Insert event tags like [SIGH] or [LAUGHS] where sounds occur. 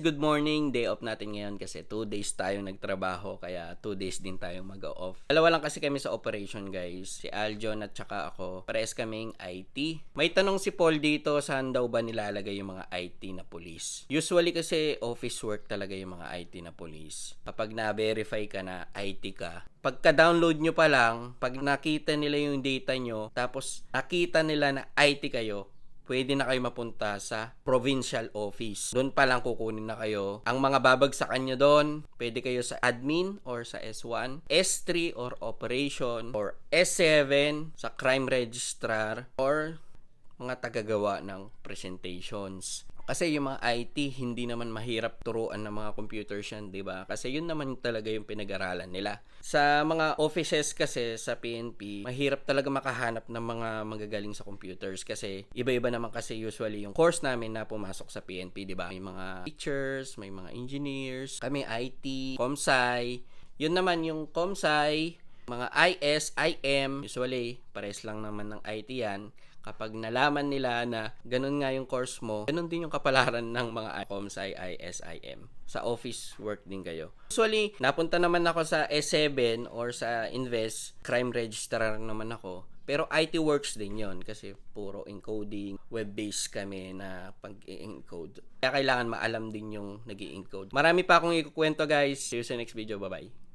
Good morning, day off natin ngayon kasi 2 days tayong nagtrabaho kaya 2 days din tayong mag-off. Dalawa lang kasi kami sa operation guys, si Aljon at saka ako. Pares kaming IT. May tanong si Paul dito saan daw ba nilalagay yung mga IT na police. Usually kasi office work talaga yung mga IT na police. Kapag na-verify ka na IT ka, pagka-download nyo pa lang, pag nakita nila yung data nyo, tapos nakita nila na IT kayo, pwede na kayo mapunta sa provincial office. Doon pa lang kukunin na kayo. Ang mga babagsakan nyo doon, pwede kayo sa admin or sa S1, S3 or operation, or S7 sa crime registrar, or mga tagagawa ng presentations. Kasi yung mga IT, hindi naman mahirap turuan ng mga computers yan, di ba? Kasi yun naman talaga yung pinag-aralan nila. Sa mga offices kasi sa PNP, mahirap talaga makahanap ng mga magagaling sa computers kasi iba-iba naman kasi usually yung course namin na pumasok sa PNP, di ba? May mga teachers, may mga engineers, kami IT, ComSci. Yun naman yung ComSci, mga IS, IM, usually pares lang naman ng IT yan kapag nalaman nila na ganun nga yung course mo, ganun din yung kapalaran [LAUGHS] ng mga ComSci, ISIM. Sa office work din kayo. Usually, napunta naman ako sa S7 or sa Invest, crime registrar naman ako. Pero IT works din yon kasi puro encoding, web-based kami na pag-encode. Kaya kailangan maalam din yung nag encode Marami pa akong ikukwento guys. See you sa next video. Bye-bye.